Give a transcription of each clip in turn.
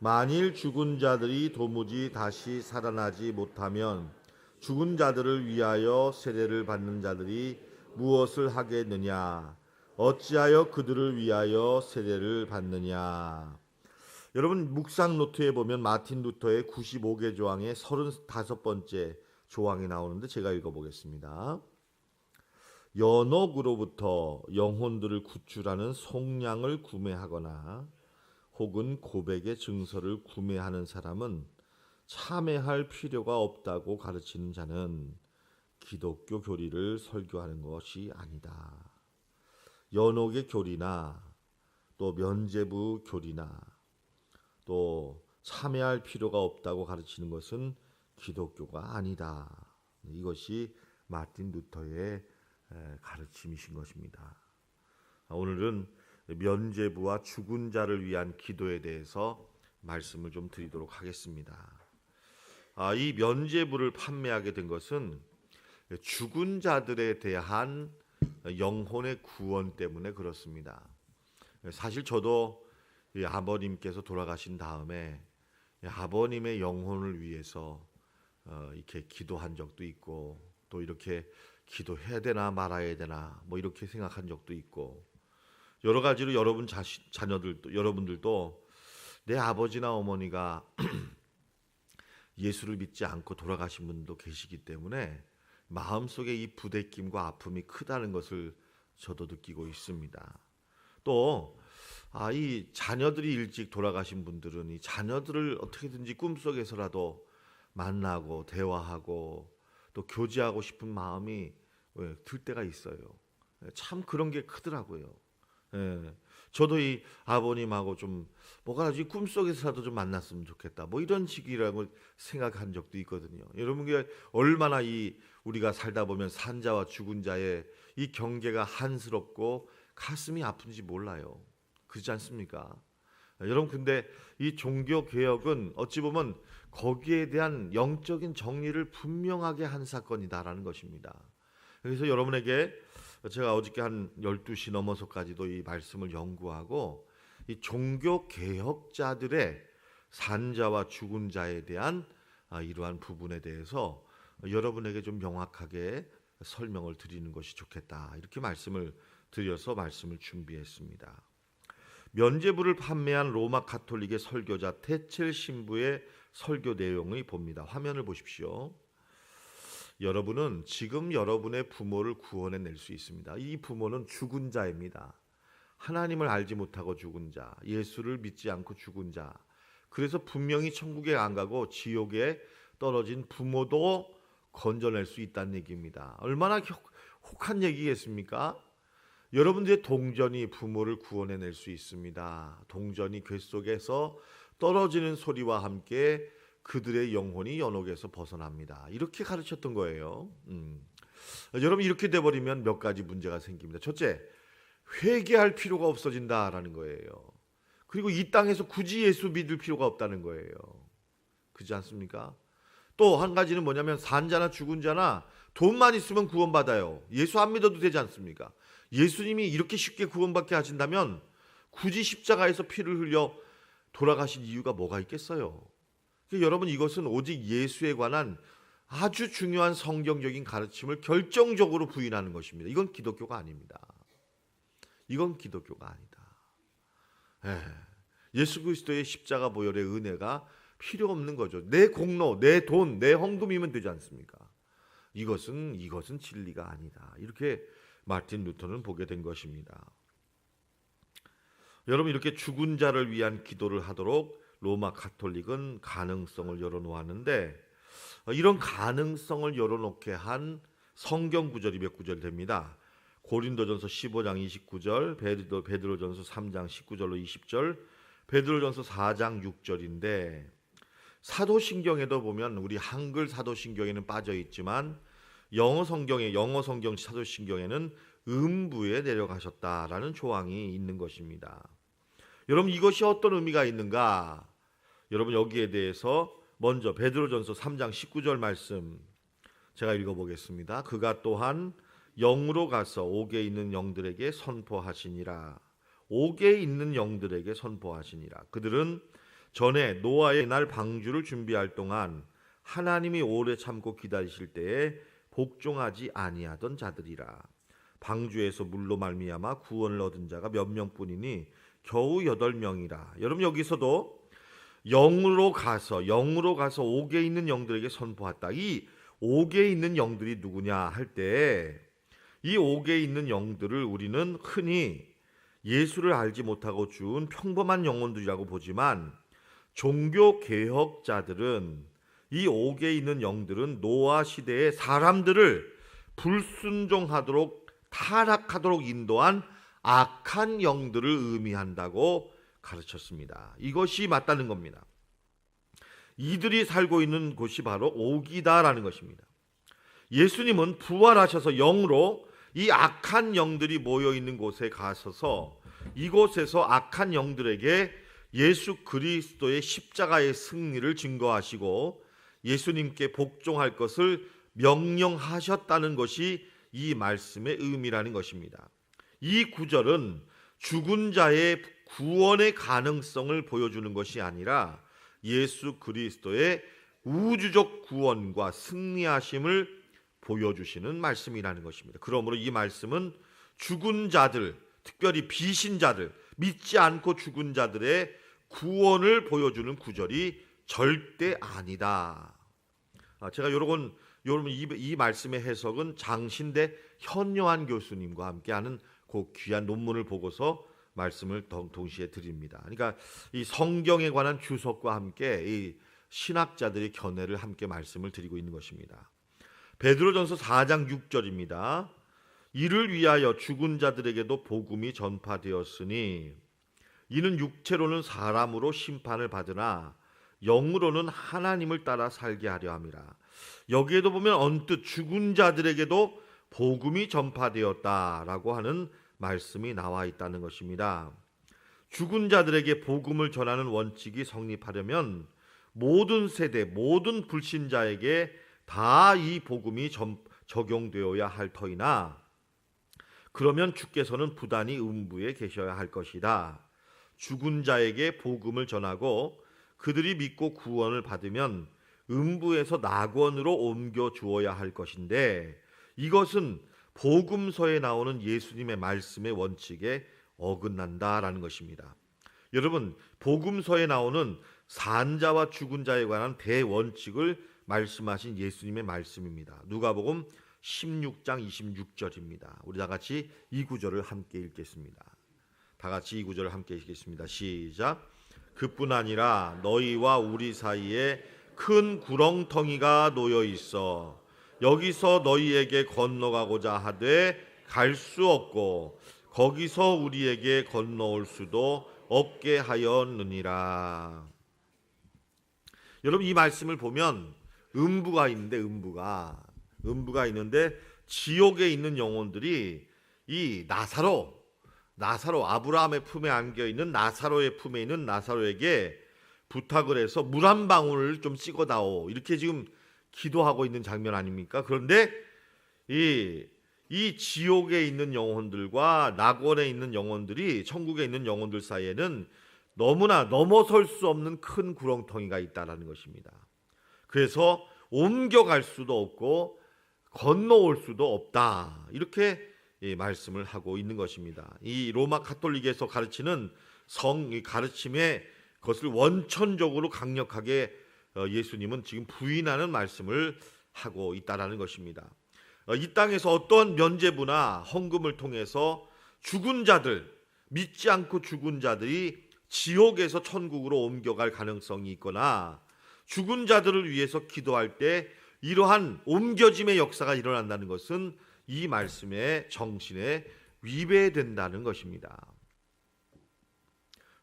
만일 죽은 자들이 도무지 다시 살아나지 못하면 죽은 자들을 위하여 세례를 받는 자들이 무엇을 하겠느냐? 어찌하여 그들을 위하여 세례를 받느냐? 여러분 묵상 노트에 보면 마틴 루터의 95개 조항의 35번째 조항이 나오는데 제가 읽어보겠습니다. 연옥으로부터 영혼들을 구출하는 속량을 구매하거나 혹은 고백의 증서를 구매하는 사람은 참회할 필요가 없다고 가르치는 자는 기독교 교리를 설교하는 것이 아니다. 연옥의 교리나 또 면제부 교리나 또 참여할 필요가 없다고 가르치는 것은 기독교가 아니다. 이것이 마틴 루터의 가르침이신 것입니다. 오늘은 면제부와 죽은 자를 위한 기도에 대해서 말씀을 좀 드리도록 하겠습니다. 아, 이 면제부를 판매하게 된 것은 죽은 자들에 대한 영혼의 구원 때문에 그렇습니다. 사실 저도 아버님께서 돌아가신 다음에 아버님의 영혼을 위해서 어, 이렇게 기도한 적도 있고 또 이렇게 기도해야 되나 말아야 되나 뭐 이렇게 생각한 적도 있고 여러 가지로 여러분 자신, 자녀들도 여러분들도 내 아버지나 어머니가 예수를 믿지 않고 돌아가신 분도 계시기 때문에 마음속에 이 부대낌과 아픔이 크다는 것을 저도 느끼고 있습니다. 또 아, 이 자녀들이 일찍 돌아가신 분들은 이 자녀들을 어떻게든지 꿈속에서라도 만나고 대화하고 또 교제하고 싶은 마음이 왜, 들 때가 있어요. 참 그런 게 크더라고요. 예. 저도 이 아버님하고 좀 뭐가지 꿈속에서라도 좀 만났으면 좋겠다. 뭐 이런 식이라고 생각한 적도 있거든요. 여러분께 얼마나 이 우리가 살다 보면 산자와 죽은 자의 이 경계가 한스럽고 가슴이 아픈지 몰라요. 그렇지 않습니까? 여러분 근데 이 종교 개혁은 어찌 보면 거기에 대한 영적인 정리를 분명하게 한 사건이다라는 것입니다. 그래서 여러분에게 제가 어저께 한 12시 넘어서까지도 이 말씀을 연구하고 이 종교 개혁자들의 산자와 죽은 자에 대한 아, 이러한 부분에 대해서 여러분에게 좀 명확하게 설명을 드리는 것이 좋겠다. 이렇게 말씀을 드려서 말씀을 준비했습니다. 면제부를 판매한 로마 카톨릭의 설교자 테첼 신부의 설교 내용을 봅니다. 화면을 보십시오. 여러분은 지금 여러분의 부모를 구원해 낼 수 있습니다. 이 부모는 죽은 자입니다. 하나님을 알지 못하고 죽은 자, 예수를 믿지 않고 죽은 자. 그래서 분명히 천국에 안 가고 지옥에 떨어진 부모도 건져낼 수 있다는 얘기입니다. 얼마나 혹한 얘기겠습니까? 여러분들의 동전이 부모를 구원해 낼 수 있습니다. 동전이 궤 속에서 떨어지는 소리와 함께 그들의 영혼이 연옥에서 벗어납니다. 이렇게 가르쳤던 거예요. 음. 여러분 이렇게 돼버리면 몇 가지 문제가 생깁니다. 첫째, 회개할 필요가 없어진다라는 거예요. 그리고 이 땅에서 굳이 예수 믿을 필요가 없다는 거예요. 그렇지 않습니까? 또 한 가지는 뭐냐면 산자나 죽은 자나 돈만 있으면 구원받아요. 예수 안 믿어도 되지 않습니까? 예수님이 이렇게 쉽게 구원받게 하신다면 굳이 십자가에서 피를 흘려 돌아가신 이유가 뭐가 있겠어요? 그러니까 여러분 이것은 오직 예수에 관한 아주 중요한 성경적인 가르침을 결정적으로 부인하는 것입니다. 이건 기독교가 아닙니다. 이건 기독교가 아니다. 예. 예수 그리스도의 십자가 보혈의 은혜가 필요 없는 거죠. 내 공로, 내 돈, 내 헌금이면 되지 않습니까? 이것은 이것은 진리가 아니다. 이렇게 마틴 루터는 보게 된 것입니다. 여러분 이렇게 죽은 자를 위한 기도를 하도록 로마 카톨릭은 가능성을 열어놓았는데 이런 가능성을 열어놓게 한 성경 구절이 몇 구절 됩니다. 고린도전서 15장 29절, 베드로, 베드로전서 3장 19절로 20절, 베드로전서 4장 6절인데 사도신경에도 보면 우리 한글 사도신경에는 빠져 있지만 영어 성경에 영어 성경 사도신경에는 음부에 내려가셨다라는 조항이 있는 것입니다. 여러분 이것이 어떤 의미가 있는가? 여러분 여기에 대해서 먼저 베드로전서 3장 19절 말씀 제가 읽어보겠습니다. 그가 또한 영으로 가서 옥에 있는 영들에게 선포하시니라. 옥에 있는 영들에게 선포하시니라. 그들은 전에 노아의 날 방주를 준비할 동안 하나님이 오래 참고 기다리실 때에 복종하지 아니하던 자들이라 방주에서 물로 말미암아 구원을 얻은 자가 몇 명뿐이니 겨우 여덟 명이라 여러분 여기서도 영으로 가서 영으로 가서 옥에 있는 영들에게 선포했다. 이 옥에 있는 영들이 누구냐 할 때 이 옥에 있는 영들을 우리는 흔히 예수를 알지 못하고 준 평범한 영혼들이라고 보지만 종교 개혁자들은 이 옥에 있는 영들은 노아 시대의 사람들을 불순종하도록 타락하도록 인도한 악한 영들을 의미한다고 가르쳤습니다. 이것이 맞다는 겁니다. 이들이 살고 있는 곳이 바로 옥이다라는 것입니다. 예수님은 부활하셔서 영으로 이 악한 영들이 모여 있는 곳에 가셔서 이곳에서 악한 영들에게 예수 그리스도의 십자가의 승리를 증거하시고 예수님께 복종할 것을 명령하셨다는 것이 이 말씀의 의미라는 것입니다. 이 구절은 죽은 자의 구원의 가능성을 보여주는 것이 아니라 예수 그리스도의 우주적 구원과 승리하심을 보여주시는 말씀이라는 것입니다. 그러므로 이 말씀은 죽은 자들, 특별히 비신자들, 믿지 않고 죽은 자들의 구원을 보여주는 구절이 절대 아니다. 아, 제가 여러분 여러분 이, 이 말씀의 해석은 장신대 현요한 교수님과 함께하는 그 귀한 논문을 보고서 말씀을 동시에 드립니다. 그러니까 이 성경에 관한 주석과 함께 이 신학자들의 견해를 함께 말씀을 드리고 있는 것입니다. 베드로전서 4장 6절입니다. 이를 위하여 죽은 자들에게도 복음이 전파되었으니 이는 육체로는 사람으로 심판을 받으나 영으로는 하나님을 따라 살게 하려 함이라. 여기에도 보면 언뜻 죽은 자들에게도 복음이 전파되었다라고 하는 말씀이 나와 있다는 것입니다. 죽은 자들에게 복음을 전하는 원칙이 성립하려면 모든 세대, 모든 불신자에게 다 이 복음이 적용되어야 할 터이나 그러면 주께서는 부단히 음부에 계셔야 할 것이다. 죽은 자에게 복음을 전하고 그들이 믿고 구원을 받으면 음부에서 낙원으로 옮겨 주어야 할 것인데 이것은 복음서에 나오는 예수님의 말씀의 원칙에 어긋난다라는 것입니다. 여러분, 복음서에 나오는 산자와 죽은 자에 관한 대원칙을 말씀하신 예수님의 말씀입니다. 누가복음 16장 26절입니다. 우리 다 같이 이 구절을 함께 읽겠습니다. 다 같이 이 구절을 함께 읽겠습니다. 시작. 그뿐 아니라 너희와 우리 사이에 큰 구렁텅이가 놓여 있어 여기서 너희에게 건너가고자 하되 갈 수 없고 거기서 우리에게 건너올 수도 없게 하였느니라. 여러분 이 말씀을 보면 음부가 있는데 음부가 음부가 있는데 지옥에 있는 영혼들이 이 나사로 나사로 아브라함의 품에 안겨 있는 나사로의 품에 있는 나사로에게 부탁을 해서 물 한 방울을 좀 찍어 다오 이렇게 지금 기도하고 있는 장면 아닙니까? 그런데 이, 이 지옥에 있는 영혼들과 낙원에 있는 영혼들이 천국에 있는 영혼들 사이에는 너무나 넘어설 수 없는 큰 구렁텅이가 있다라는 것입니다. 그래서 옮겨갈 수도 없고 건너올 수도 없다. 이렇게 이 말씀을 하고 있는 것입니다. 이 로마 카톨릭에서 가르치는 성 가르침의 것을 원천적으로 강력하게 어, 예수님은 지금 부인하는 말씀을 하고 있다라는 것입니다. 어, 이 땅에서 어떤 면제부나 헌금을 통해서 죽은 자들, 믿지 않고 죽은 자들이 지옥에서 천국으로 옮겨갈 가능성이 있거나 죽은 자들을 위해서 기도할 때 이러한 옮겨짐의 역사가 일어난다는 것은 이 말씀의 정신에 위배된다는 것입니다.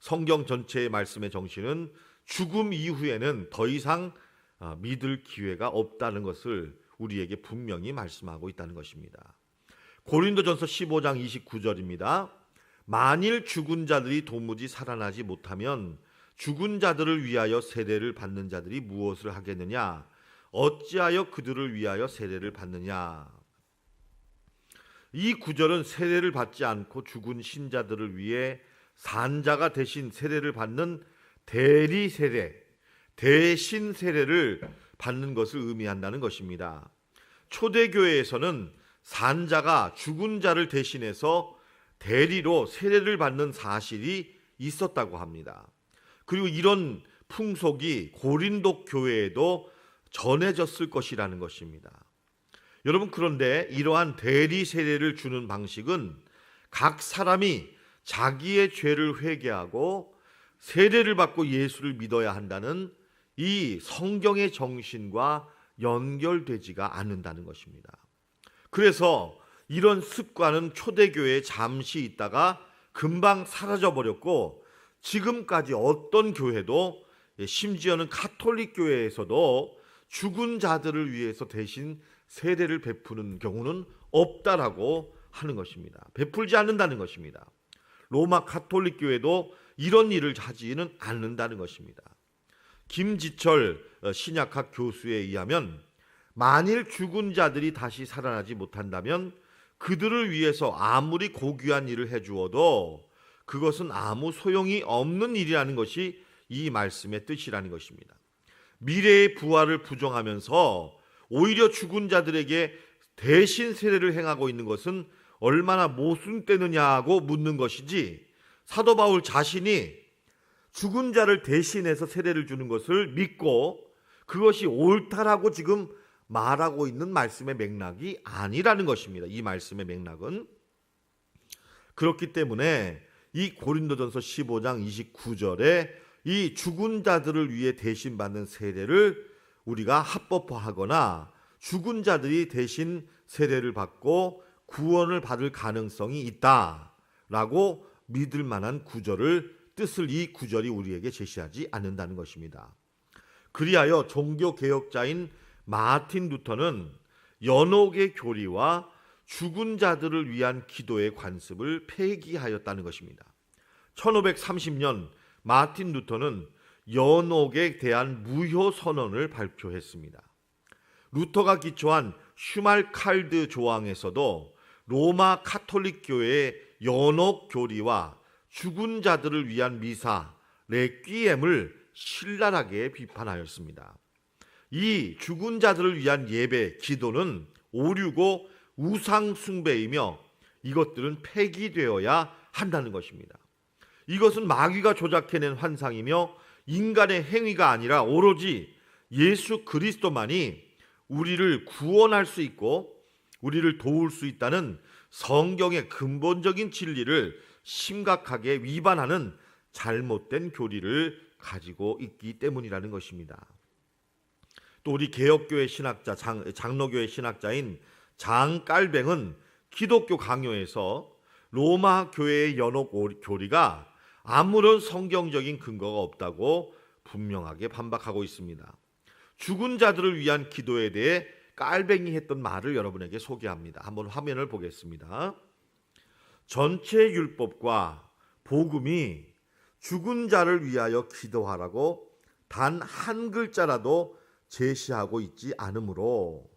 성경 전체의 말씀의 정신은 죽음 이후에는 더 이상 아, 믿을 기회가 없다는 것을 우리에게 분명히 말씀하고 있다는 것입니다. 고린도전서 15장 29절입니다. 만일 죽은 자들이 도무지 살아나지 못하면 죽은 자들을 위하여 세례를 받는 자들이 무엇을 하겠느냐? 어찌하여 그들을 위하여 세례를 받느냐? 이 구절은 세례를 받지 않고 죽은 신자들을 위해 산자가 대신 세례를 받는 대리 세례, 대신 세례를 받는 것을 의미한다는 것입니다. 초대교회에서는 산자가 죽은 자를 대신해서 대리로 세례를 받는 사실이 있었다고 합니다. 그리고 이런 풍속이 고린도 교회에도 전해졌을 것이라는 것입니다. 여러분 그런데 이러한 대리 세례를 주는 방식은 각 사람이 자기의 죄를 회개하고 세례를 받고 예수를 믿어야 한다는 이 성경의 정신과 연결되지가 않는다는 것입니다. 그래서 이런 습관은 초대교회에 잠시 있다가 금방 사라져 버렸고 지금까지 어떤 교회도 심지어는 카톨릭 교회에서도 죽은 자들을 위해서 대신 세례를 베푸는 경우는 없다라고 하는 것입니다. 베풀지 않는다는 것입니다. 로마 카톨릭 교회도 이런 일을 하지는 않는다는 것입니다. 김지철 어, 신약학 교수에 의하면 만일 죽은 자들이 다시 살아나지 못한다면 그들을 위해서 아무리 고귀한 일을 해주어도 그것은 아무 소용이 없는 일이라는 것이 이 말씀의 뜻이라는 것입니다. 미래의 부활을 부정하면서 오히려 죽은 자들에게 대신 세례를 행하고 있는 것은 얼마나 모순되느냐고 묻는 것이지 사도 바울 자신이 죽은 자를 대신해서 세례를 주는 것을 믿고 그것이 옳다라고 지금 말하고 있는 말씀의 맥락이 아니라는 것입니다. 이 말씀의 맥락은 그렇기 때문에 이 고린도전서 15장 29절에 이 죽은 자들을 위해 대신 받는 세례를 우리가 합법화하거나 죽은 자들이 대신 세례를 받고 구원을 받을 가능성이 있다라고 믿을 만한 구절을 뜻을 이 구절이 우리에게 제시하지 않는다는 것입니다. 그리하여 종교 개혁자인 마틴 루터는 연옥의 교리와 죽은 자들을 위한 기도의 관습을 폐기하였다는 것입니다. 1530년 마틴 루터는 연옥에 대한 무효 선언을 발표했습니다. 루터가 기초한 슈말칼드 조항에서도 로마 카톨릭 교회의 연옥 교리와 죽은 자들을 위한 미사 레퀴엠을 신랄하게 비판하였습니다. 이 죽은 자들을 위한 예배, 기도는 오류고 우상 숭배이며 이것들은 폐기되어야 한다는 것입니다. 이것은 마귀가 조작해낸 환상이며 인간의 행위가 아니라 오로지 예수 그리스도만이 우리를 구원할 수 있고 우리를 도울 수 있다는 성경의 근본적인 진리를 심각하게 위반하는 잘못된 교리를 가지고 있기 때문이라는 것입니다. 또 우리 개혁교회 신학자 장, 장로교회 신학자인 장 깔뱅은 기독교 강요에서 로마 교회의 연옥 교리가 아무런 성경적인 근거가 없다고 분명하게 반박하고 있습니다. 죽은 자들을 위한 기도에 대해 깔뱅이 했던 말을 여러분에게 소개합니다. 한번 화면을 보겠습니다. 전체 율법과 복음이 죽은 자를 위하여 기도하라고 단 한 글자라도 제시하고 있지 않으므로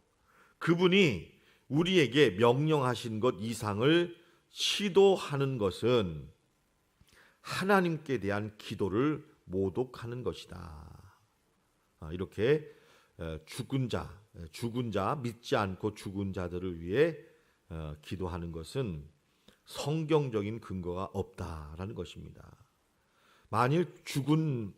그분이 우리에게 명령하신 것 이상을 시도하는 것은 하나님께 대한 기도를 모독하는 것이다. 아, 이렇게 죽은 자, 죽은 자 믿지 않고 죽은 자들을 위해 어, 기도하는 것은 성경적인 근거가 없다라는 것입니다. 만일 죽은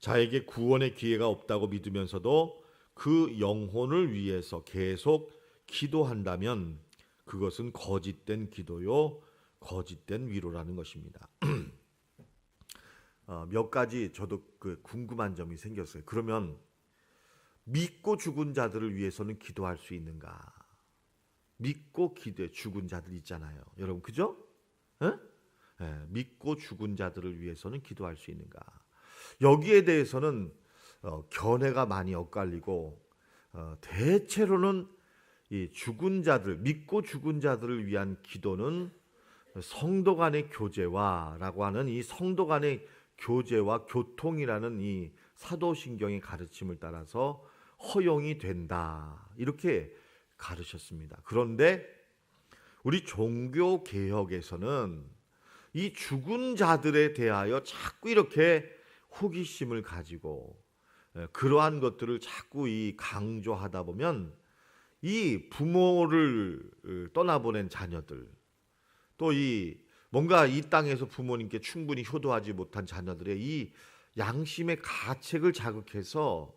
자에게 구원의 기회가 없다고 믿으면서도 그 영혼을 위해서 계속 기도한다면 그것은 거짓된 기도요, 거짓된 위로라는 것입니다. 어, 몇 가지 저도 그 궁금한 점이 생겼어요. 그러면 믿고 죽은 자들을 위해서는 기도할 수 있는가? 믿고 기도해 죽은 자들 있잖아요. 여러분 그죠? 네, 믿고 죽은 자들을 위해서는 기도할 수 있는가? 여기에 대해서는 어, 견해가 많이 엇갈리고 어, 대체로는 이 죽은 자들 믿고 죽은 자들을 위한 기도는 성도 간의 교제와라고 하는 이 성도 간의 교제와 교통이라는 이 사도신경의 가르침을 따라서 허용이 된다. 이렇게 가르쳤습니다. 그런데 우리 종교 개혁에서는 이 죽은 자들에 대하여 자꾸 이렇게 호기심을 가지고 예, 그러한 것들을 자꾸 이 강조하다 보면 이 부모를 어, 떠나보낸 자녀들 또 이 뭔가 이 땅에서 부모님께 충분히 효도하지 못한 자녀들의 이 양심의 가책을 자극해서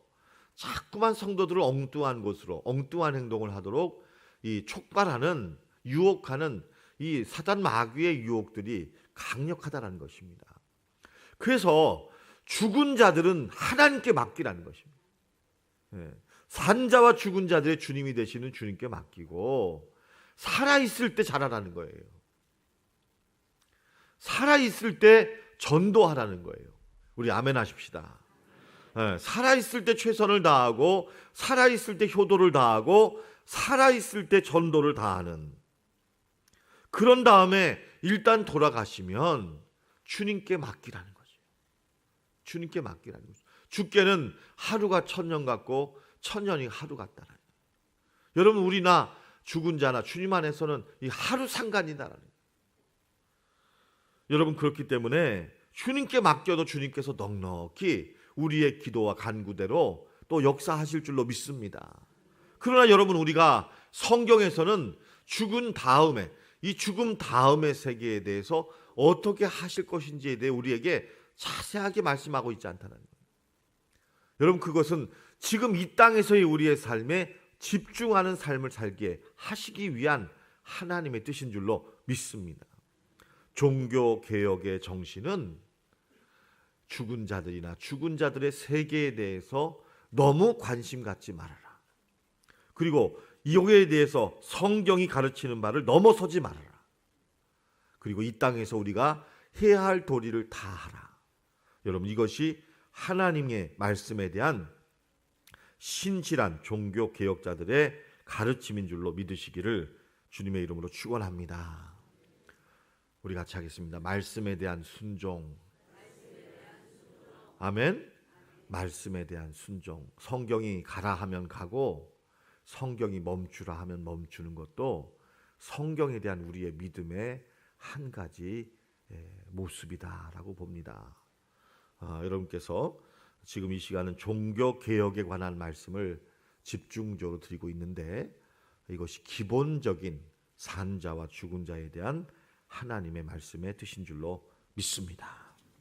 자꾸만 성도들을 엉뚱한 곳으로 엉뚱한 행동을 하도록 이 촉발하는 유혹하는 이 사단 마귀의 유혹들이 강력하다는 것입니다. 그래서 죽은 자들은 하나님께 맡기라는 것입니다. 예. 산자와 죽은 자들의 주님이 되시는 주님께 맡기고 살아 있을 때 잘하라는 거예요. 살아 있을 때 전도하라는 거예요. 우리 아멘 하십시다. 예, 살아 있을 때 최선을 다하고 살아 있을 때 효도를 다하고 살아 있을 때 전도를 다하는 그런 다음에 일단 돌아가시면 주님께 맡기라는 거죠. 주님께 맡기라는 거죠. 주께는 하루가 천년 같고 천년이 하루 같다는 거예요. 여러분 우리나 죽은 자나 주님 안에서는 이 하루 상관이다라는 거예요. 여러분 그렇기 때문에 주님께 맡겨도 주님께서 넉넉히 우리의 기도와 간구대로 또 역사하실 줄로 믿습니다. 그러나 여러분 우리가 성경에서는 죽은 다음에 이 죽음 다음의 세계에 대해서 어떻게 하실 것인지에 대해 우리에게 자세하게 말씀하고 있지 않다는. 여러분 그것은 지금 이 땅에서의 우리의 삶에 집중하는 삶을 살게 하시기 위한 하나님의 뜻인 줄로 믿습니다. 종교 개혁의 정신은 죽은 자들이나 죽은 자들의 세계에 대해서 너무 관심 갖지 말아라. 그리고 이용에 대해서 성경이 가르치는 바를 넘어서지 말아라. 그리고 이 땅에서 우리가 해야 할 도리를 다 하라. 여러분 이것이 하나님의 말씀에 대한 신실한 종교 개혁자들의 가르침인 줄로 믿으시기를 주님의 이름으로 축원합니다. 우리 같이 하겠습니다. 말씀에 대한 순종. 아멘. 말씀에 대한 순종. 성경이 가라 하면 가고 성경이 멈추라 하면 멈추는 것도 성경에 대한 우리의 믿음의 한 가지 예, 모습이다라고 봅니다. 아, 여러분께서 지금 이 시간은 종교 개혁에 관한 말씀을 집중적으로 드리고 있는데 이것이 기본적인 산자와 죽은 자에 대한 하나님의 말씀의 뜻인 줄로 믿습니다.